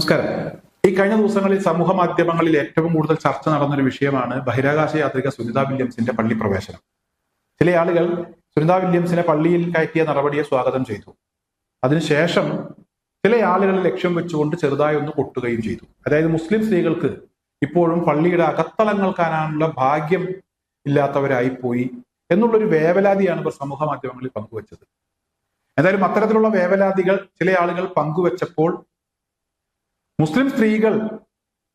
നമസ്കാരം. ഈ കഴിഞ്ഞ ദിവസങ്ങളിൽ സമൂഹ മാധ്യമങ്ങളിൽ ഏറ്റവും കൂടുതൽ ചർച്ച നടന്നൊരു വിഷയമാണ് ബഹിരാകാശ യാത്രിക സുനിത വില്യംസിന്റെ പള്ളി പ്രവേശനം. ചില ആളുകൾ സുനിത വില്യംസിനെ പള്ളിയിൽ കയറ്റിയ നടപടിയെ സ്വാഗതം ചെയ്തു. അതിനുശേഷം ചില ആളുകൾ ലക്ഷ്യം വെച്ചുകൊണ്ട് ചെറുതായി ഒന്ന് കൊട്ടുകയും ചെയ്തു. അതായത് മുസ്ലിം സ്ത്രീകൾക്ക് ഇപ്പോഴും പള്ളിയുടെ അകത്തളങ്ങൾ കാണാനുള്ള ഭാഗ്യം ഇല്ലാത്തവരായി പോയി എന്നുള്ളൊരു വേവലാതിയാണ് ഇവർ സമൂഹ മാധ്യമങ്ങളിൽ പങ്കുവച്ചത്. എന്തായാലും അത്തരത്തിലുള്ള വേവലാതികൾ ചില ആളുകൾ പങ്കുവച്ചപ്പോൾ മുസ്ലിം സ്ത്രീകൾ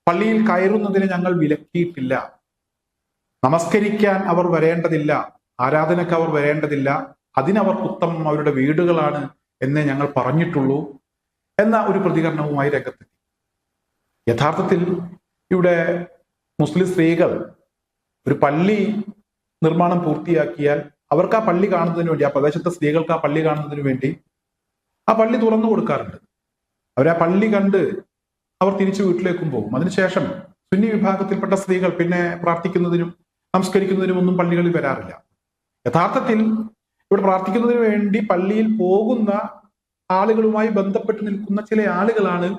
പള്ളിയിൽ കയറുന്നതിന് ഞങ്ങൾ വിലക്കിയിട്ടില്ല. നമസ്കരിക്കാൻ അവർ വരേണ്ടതില്ല. ആരാധനയ്ക്ക് അവർ വരേണ്ടതില്ല. അതിനവർക്ക് ഉത്തമം അവരുടെ വീടുകളാണ് എന്നേ ഞങ്ങൾ പറഞ്ഞിട്ടുള്ളൂ എന്ന ഒരു പ്രതികരണവുമായി രംഗത്തെത്തി. യഥാർത്ഥത്തിൽ ഇവിടെ മുസ്ലിം സ്ത്രീകൾ ഒരു പള്ളി നിർമ്മാണം പൂർത്തിയാക്കിയാൽ അവർക്ക് ആ പള്ളി കാണുന്നതിന് വേണ്ടി ആ പ്രദേശത്തെ സ്ത്രീകൾക്ക് ആ പള്ളി കാണുന്നതിന് വേണ്ടി ആ പള്ളി തുറന്നു കൊടുക്കാറുണ്ട്. അവർ ആ പള്ളി കണ്ട് അവർ തിരിച്ചു വീട്ടിലേക്കും പോകും. അതിനുശേഷം സുന്നി വിഭാഗത്തിൽപ്പെട്ട സ്ത്രീകൾ പിന്നെ പ്രാർത്ഥിക്കുന്നതിനും നമസ്കരിക്കുന്നതിനും ഒന്നും പള്ളികളിൽ വരാറില്ല. യഥാർത്ഥത്തിൽ ഇവിടെ പ്രാർത്ഥിക്കുന്നതിന് വേണ്ടി പള്ളിയിൽ പോകുന്ന ആളുകളുമായി ബന്ധപ്പെട്ട് നിൽക്കുന്ന ചില ആളുകളാണ്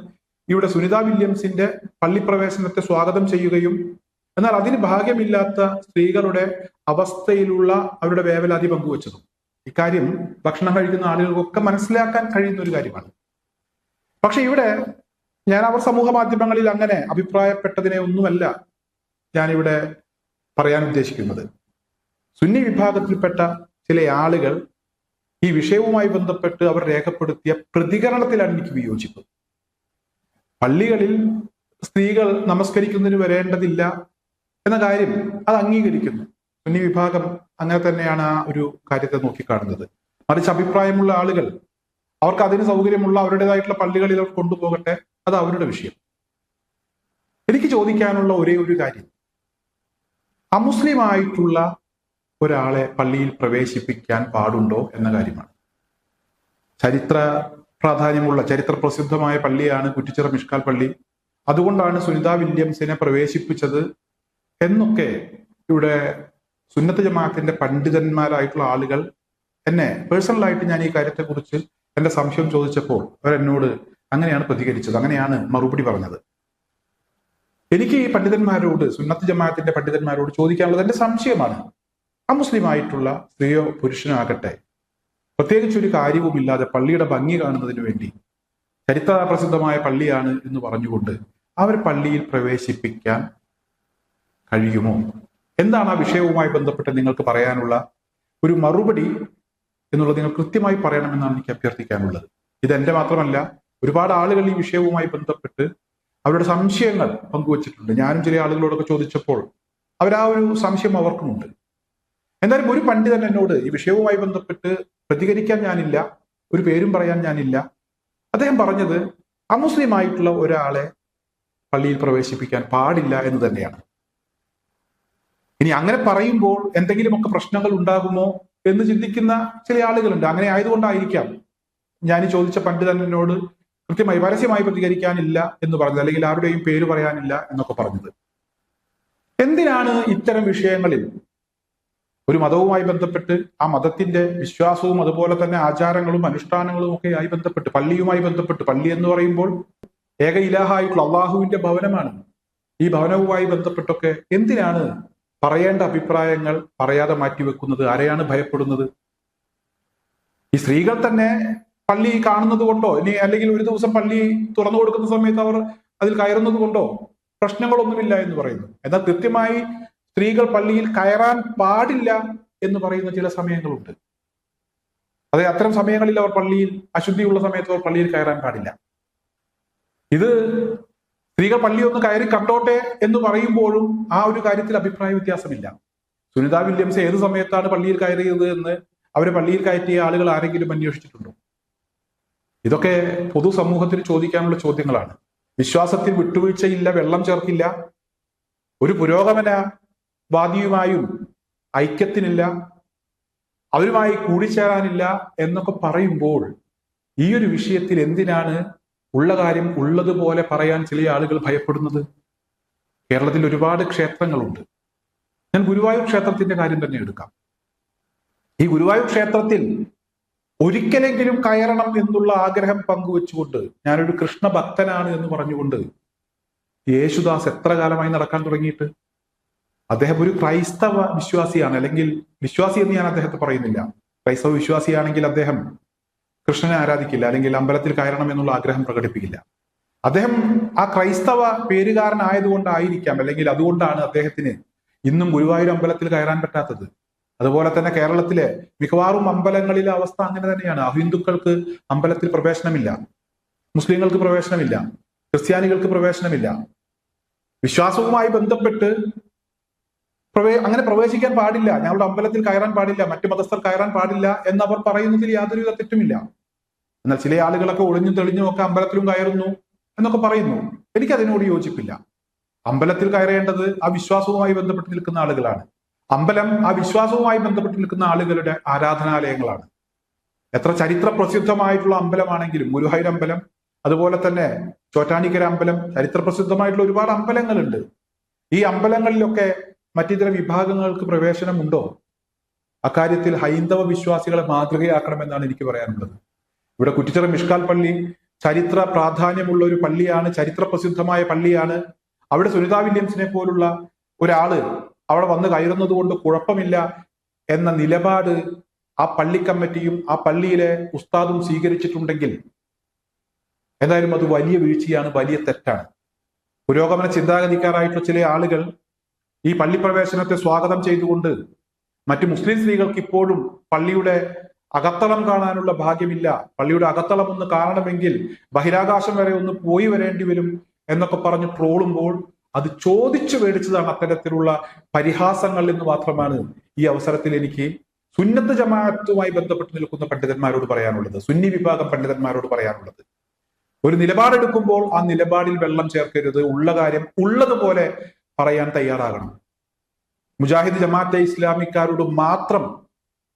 ഇവിടെ സുനിത വില്യംസിന്റെ പള്ളിപ്രവേശനത്തെ സ്വാഗതം ചെയ്യുകയും എന്നാൽ അതിന് ഭാഗ്യമില്ലാത്ത സ്ത്രീകളുടെ അവസ്ഥയിലുള്ള അവരുടെ വേവലാതി പങ്കുവച്ചതും. ഇക്കാര്യം ഭക്ഷണം കഴിക്കുന്ന ആളുകൾക്കൊക്കെ മനസ്സിലാക്കാൻ കഴിയുന്ന ഒരു കാര്യമാണ്. പക്ഷെ ഇവിടെ ഞാൻ അവർ സമൂഹ മാധ്യമങ്ങളിൽ അങ്ങനെ അഭിപ്രായപ്പെട്ടതിനെ ഒന്നുമല്ല ഞാനിവിടെ പറയാൻ ഉദ്ദേശിക്കുന്നത്. സുന്നി വിഭാഗത്തിൽപ്പെട്ട ചില ആളുകൾ ഈ വിഷയവുമായി ബന്ധപ്പെട്ട് അവർ രേഖപ്പെടുത്തിയ പ്രതികരണത്തിലാണ് എനിക്ക് വിയോജിപ്പ്. പള്ളികളിൽ സ്ത്രീകൾ നമസ്കരിക്കുന്നതിന് വരേണ്ടതില്ല എന്ന കാര്യം അത് അംഗീകരിക്കുന്നു. സുന്നി വിഭാഗം അങ്ങനെ തന്നെയാണ് ആ ഒരു കാര്യത്തെ നോക്കിക്കാണുന്നത്. മറിച്ച് അഭിപ്രായമുള്ള ആളുകൾ അവർക്ക് അതിന് സൗകര്യമുള്ള അവരുടേതായിട്ടുള്ള പള്ളികളിൽ അവർ കൊണ്ടുപോകട്ടെ അത് അവരുടെ വിഷയം. എനിക്ക് ചോദിക്കാനുള്ള ഒരേ ഒരു കാര്യം. അമുസ്ലിം ആയിട്ടുള്ള ഒരാളെ പള്ളിയിൽ പ്രവേശിപ്പിക്കാൻ പാടുണ്ടോ എന്ന കാര്യമാണ്. ചരിത്ര പ്രാധാന്യമുള്ള ചരിത്ര പ്രസിദ്ധമായ പള്ളിയാണ് കുറ്റിച്ചിറ മിഷ്കാൽ പള്ളി. അതുകൊണ്ടാണ് സുനിത വില്യംസിനെ പ്രവേശിപ്പിച്ചത് എന്നൊക്കെ ഇവിടെ സുന്നത്ത് ജമാഅത്തിന്റെ പണ്ഡിതന്മാരായിട്ടുള്ള ആളുകൾ എന്നെ പേഴ്സണലായിട്ട് ഞാൻ ഈ കാര്യത്തെക്കുറിച്ച് എന്റെ സംശയം ചോദിച്ചപ്പോൾ അവരെന്നോട് അങ്ങനെയാണ് പ്രതികരിച്ചത്. അങ്ങനെയാണ് മറുപടി പറഞ്ഞത്. എനിക്ക് ഈ പണ്ഡിതന്മാരോട് സുന്നത്ത് ജമാഅത്തിന്റെ പണ്ഡിതന്മാരോട് ചോദിക്കാനുള്ളത് എന്റെ സംശയമാണ്. അമുസ്ലിം ആയിട്ടുള്ള സ്ത്രീയോ പുരുഷനാകട്ടെ പ്രത്യേകിച്ച് ഒരു കാര്യവുമില്ലാതെ പള്ളിയുടെ ഭംഗി കാണുന്നതിന് വേണ്ടി ചരിത്ര പ്രസിദ്ധമായ പള്ളിയാണ് എന്ന് പറഞ്ഞുകൊണ്ട് അവർ പള്ളിയിൽ പ്രവേശിപ്പിക്കാൻ കഴിയുമോ? എന്താണ് ആ വിഷയവുമായി ബന്ധപ്പെട്ട് നിങ്ങൾക്ക് പറയാനുള്ള ഒരു മറുപടി എന്നുള്ളത് നിങ്ങൾ കൃത്യമായി പറയണമെന്നാണ് എനിക്ക് അഭ്യർത്ഥിക്കാനുള്ളത്. ഇത് എന്റെ മാത്രമല്ല ഒരുപാട് ആളുകൾ ഈ വിഷയവുമായി ബന്ധപ്പെട്ട് അവരുടെ സംശയങ്ങൾ പങ്കുവച്ചിട്ടുണ്ട്. ഞാനും ചില ആളുകളോടൊക്കെ ചോദിച്ചപ്പോൾ അവർ ആ ഒരു സംശയം അവർക്കുമുണ്ട്. എന്തായാലും ഒരു പണ്ഡിതൻ എന്നോട് ഈ വിഷയവുമായി ബന്ധപ്പെട്ട് പ്രതികരിക്കാൻ ഞാനില്ല ഒരു പേരും പറയാൻ ഞാനില്ല. അദ്ദേഹം പറഞ്ഞത് അമുസ്ലിം ആയിട്ടുള്ള ഒരാളെ പള്ളിയിൽ പ്രവേശിപ്പിക്കാൻ പാടില്ല എന്ന് തന്നെയാണ്. ഇനി അങ്ങനെ പറയുമ്പോൾ എന്തെങ്കിലുമൊക്കെ പ്രശ്നങ്ങൾ ഉണ്ടാകുമോ എന്ന് ചിന്തിക്കുന്ന ചില ആളുകളുണ്ട്. അങ്ങനെ ആയതുകൊണ്ടായിരിക്കാം ഞാൻ ചോദിച്ച പണ്ഡിതനോട് കൃത്യമായി പരസ്യമായി പ്രതികരിക്കാനില്ല എന്ന് പറഞ്ഞത് അല്ലെങ്കിൽ ആരുടെയും പേര് പറയാനില്ല എന്നൊക്കെ പറഞ്ഞത്. എന്തിനാണ് ഇത്തരം വിഷയങ്ങളിൽ ഒരു മതവുമായി ബന്ധപ്പെട്ട് ആ മതത്തിന്റെ വിശ്വാസവും അതുപോലെ തന്നെ ആചാരങ്ങളും അനുഷ്ഠാനങ്ങളും ഒക്കെ ആയി ബന്ധപ്പെട്ട് പള്ളിയുമായി ബന്ധപ്പെട്ട് പള്ളി എന്ന് പറയുമ്പോൾ ഏക ഇലാഹായിട്ടുള്ള അള്ളാഹുവിന്റെ ഭവനമാണ്. ഈ ഭവനവുമായി ബന്ധപ്പെട്ടൊക്കെ എന്തിനാണ് പറയേണ്ട അഭിപ്രായങ്ങൾ പറയാതെ മാറ്റിവെക്കുന്നത്? ആരെയാണ് ഭയപ്പെടുന്നത്? ഈ സ്ത്രീകൾ തന്നെ പള്ളി കാണുന്നത് കൊണ്ടോ? ഇനി അല്ലെങ്കിൽ ഒരു ദിവസം പള്ളി തുറന്നു കൊടുക്കുന്ന സമയത്ത് അവർ അതിൽ കയറുന്നത് കൊണ്ടോ? പ്രശ്നങ്ങളൊന്നുമില്ല എന്ന് പറയുന്നു. എന്നാൽ കൃത്യമായി സ്ത്രീകൾ പള്ളിയിൽ കയറാൻ പാടില്ല എന്ന് പറയുന്ന ചില സമയങ്ങളുണ്ട്. അതെ അത്തരം സമയങ്ങളിൽ അവർ പള്ളിയിൽ അശുദ്ധിയുള്ള സമയത്ത് അവർ പള്ളിയിൽ കയറാൻ പാടില്ല. ഇത് സ്ത്രീകൾ പള്ളി ഒന്ന് കയറി കണ്ടോട്ടെ എന്ന് പറയുമ്പോഴും ആ ഒരു കാര്യത്തിൽ അഭിപ്രായ വ്യത്യാസമില്ല. സുനിത വില്യംസ് ഏത് സമയത്താണ് പള്ളിയിൽ കയറിയത് എന്ന് അവരെ പള്ളിയിൽ കയറ്റിയ ആളുകൾ ആരെങ്കിലും അന്വേഷിച്ചിട്ടുണ്ടോ? ഇതൊക്കെ പൊതുസമൂഹത്തിന് ചോദിക്കാനുള്ള ചോദ്യങ്ങളാണ്. വിശ്വാസത്തിൽ വിട്ടുവീഴ്ചയില്ല വെള്ളം ചേർക്കില്ല ഒരു പുരോഗമന വാദിയുമായും ഐക്യത്തിനില്ല അവരുമായി കൂടിച്ചേരാനില്ല എന്നൊക്കെ പറയുമ്പോൾ ഈ ഒരു വിഷയത്തിൽ എന്തിനാണ് ഉള്ള കാര്യം ഉള്ളതുപോലെ പറയാൻ ചില ആളുകൾ ഭയപ്പെടുന്നത്? കേരളത്തിൽ ഒരുപാട് ക്ഷേത്രങ്ങളുണ്ട്. ഞാൻ ഗുരുവായൂർ ക്ഷേത്രത്തിന്റെ കാര്യം തന്നെ എടുക്കാം. ഈ ഗുരുവായൂർ ക്ഷേത്രത്തിൽ ഒരിക്കലെങ്കിലും കയറണം എന്നുള്ള ആഗ്രഹം പങ്കുവെച്ചുകൊണ്ട് ഞാനൊരു കൃഷ്ണ ഭക്തനാണ് എന്ന് പറഞ്ഞുകൊണ്ട് യേശുദാസ് എത്ര കാലമായി നടക്കാൻ തുടങ്ങിയിട്ട്? അദ്ദേഹം ഒരു ക്രൈസ്തവ വിശ്വാസിയാണ്. അല്ലെങ്കിൽ വിശ്വാസി എന്ന് ഞാൻ അദ്ദേഹത്തെ പറയുന്നില്ല. ക്രൈസ്തവ വിശ്വാസിയാണെങ്കിൽ അദ്ദേഹം കൃഷ്ണനെ ആരാധിക്കില്ല. അല്ലെങ്കിൽ അമ്പലത്തിൽ കയറണം എന്നുള്ള ആഗ്രഹം പ്രകടിപ്പിക്കില്ല. അദ്ദേഹം ആ ക്രൈസ്തവ പേരുകാരനായതുകൊണ്ടായിരിക്കാം. അല്ലെങ്കിൽ അതുകൊണ്ടാണ് അദ്ദേഹത്തിന് ഇന്നും ഗുരുവായൂർ അമ്പലത്തിൽ കയറാൻ പറ്റാത്തത്. അതുപോലെ തന്നെ കേരളത്തിലെ മിക്കവാറും അമ്പലങ്ങളിലെ അവസ്ഥ അങ്ങനെ തന്നെയാണ്. അഹിന്ദുക്കൾക്ക് അമ്പലത്തിൽ പ്രവേശനമില്ല. മുസ്ലിങ്ങൾക്ക് പ്രവേശനമില്ല. ക്രിസ്ത്യാനികൾക്ക് പ്രവേശനമില്ല. വിശ്വാസവുമായി ബന്ധപ്പെട്ട് പ്രവേ അങ്ങനെ പ്രവേശിക്കാൻ പാടില്ല. ഞങ്ങളുടെ അമ്പലത്തിൽ കയറാൻ പാടില്ല. മറ്റു മതസ്ഥർ കയറാൻ പാടില്ല എന്നവർ പറയുന്നതിൽ യാതൊരുവിധ തെറ്റുമില്ല. എന്നാൽ ചില ആളുകളൊക്കെ ഒളിഞ്ഞും തെളിഞ്ഞും ഒക്കെ അമ്പലത്തിലും കയറുന്നു എന്നൊക്കെ പറയുന്നു. എനിക്കതിനോട് യോജിപ്പില്ല. അമ്പലത്തിൽ കയറേണ്ടത് ആ വിശ്വാസവുമായി ബന്ധപ്പെട്ട് നിൽക്കുന്ന ആളുകളാണ്. അമ്പലം ആ വിശ്വാസവുമായി ബന്ധപ്പെട്ട് നിൽക്കുന്ന ആളുകളുടെ ആരാധനാലയങ്ങളാണ്. എത്ര ചരിത്ര പ്രസിദ്ധമായിട്ടുള്ള അമ്പലമാണെങ്കിലും അമ്പലം അതുപോലെ തന്നെ ചോറ്റാനിക്കര അമ്പലം ചരിത്ര പ്രസിദ്ധമായിട്ടുള്ള ഒരുപാട് അമ്പലങ്ങളുണ്ട്. ഈ അമ്പലങ്ങളിലൊക്കെ മറ്റിതര വിഭാഗങ്ങൾക്ക് പ്രവേശനമുണ്ടോ? അക്കാര്യത്തിൽ ഹൈന്ദവ വിശ്വാസികളെ മാതൃകയാക്കണമെന്നാണ് എനിക്ക് പറയാനുള്ളത്. ഇവിടെ കുറ്റിച്ചിറ മിഷ്കാൽ പള്ളി ചരിത്ര പ്രാധാന്യമുള്ള ഒരു പള്ളിയാണ് ചരിത്ര പ്രസിദ്ധമായ പള്ളിയാണ്. അവിടെ സുനിതാ വില്യംസിനെ പോലുള്ള ഒരാൾ അവിടെ വന്ന് കയറുന്നത് കൊണ്ട് കുഴപ്പമില്ല എന്ന നിലപാട് ആ പള്ളി കമ്മിറ്റിയും ആ പള്ളിയിലെ ഉസ്താദും സ്വീകരിച്ചിട്ടുണ്ടെങ്കിൽ എന്തായാലും അത് വലിയ വീഴ്ചയാണ് വലിയ തെറ്റാണ്. പുരോഗമന ചിന്താഗതിക്കാരായിട്ടുള്ള ചില ആളുകൾ ഈ പള്ളിപ്രവേശനത്തെ സ്വാഗതം ചെയ്തുകൊണ്ട് മറ്റു മുസ്ലിം സ്ത്രീകൾക്ക് ഇപ്പോഴും പള്ളിയുടെ അകത്തളം കാണാനുള്ള ഭാഗ്യമില്ല. പള്ളിയുടെ അകത്തളം ഒന്ന് കാണണമെങ്കിൽ ബഹിരാകാശം വരെ ഒന്ന് പോയി വരേണ്ടി വരും എന്നൊക്കെ പറഞ്ഞ് ട്രോളുമ്പോൾ അത് ചോദിച്ചു മേടിച്ചതാണ് അത്തരത്തിലുള്ള പരിഹാസങ്ങൾ എന്ന് മാത്രമാണ് ഈ അവസരത്തിൽ എനിക്ക് സുന്നത്ത് ജമാഅത്തുമായി ബന്ധപ്പെട്ട് നിൽക്കുന്ന പണ്ഡിതന്മാരോട് പറയാനുള്ളത്. സുന്നി വിഭാഗം പണ്ഡിതന്മാരോട് പറയാനുള്ളത്. ഒരു നിലപാടെടുക്കുമ്പോൾ ആ നിലപാടിൽ വെള്ളം ചേർക്കരുത് ഉള്ള കാര്യം ഉള്ളതുപോലെ പറയാൻ തയ്യാറാകണം. മുജാഹിദ് ജമാഅത്തെ ഇസ്ലാമിക്കാരോട് മാത്രം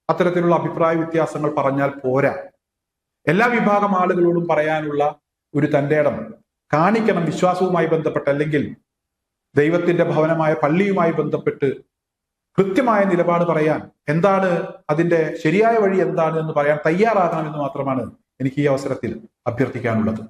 അത്തരത്തിലുള്ള അഭിപ്രായ വ്യത്യാസങ്ങൾ പറഞ്ഞാൽ പോരാ. എല്ലാ വിഭാഗം ആളുകളോടും പറയാനുള്ള ഒരു തന്റെ ഇടം കാണിക്കണം വിശ്വാസവുമായി ബന്ധപ്പെട്ട് അല്ലെങ്കിൽ ദൈവത്തിന്റെ ഭവനമായ പള്ളിയുമായി ബന്ധപ്പെട്ട് കൃത്യമായ നിലപാട് പറയാൻ എന്താണ് അതിന്റെ ശരിയായ വഴി എന്താണ് എന്ന് പറയാൻ തയ്യാറാകണം എന്ന് മാത്രമാണ് എനിക്ക് ഈ അവസരത്തിൽ അഭ്യർത്ഥിക്കാനുള്ളത്.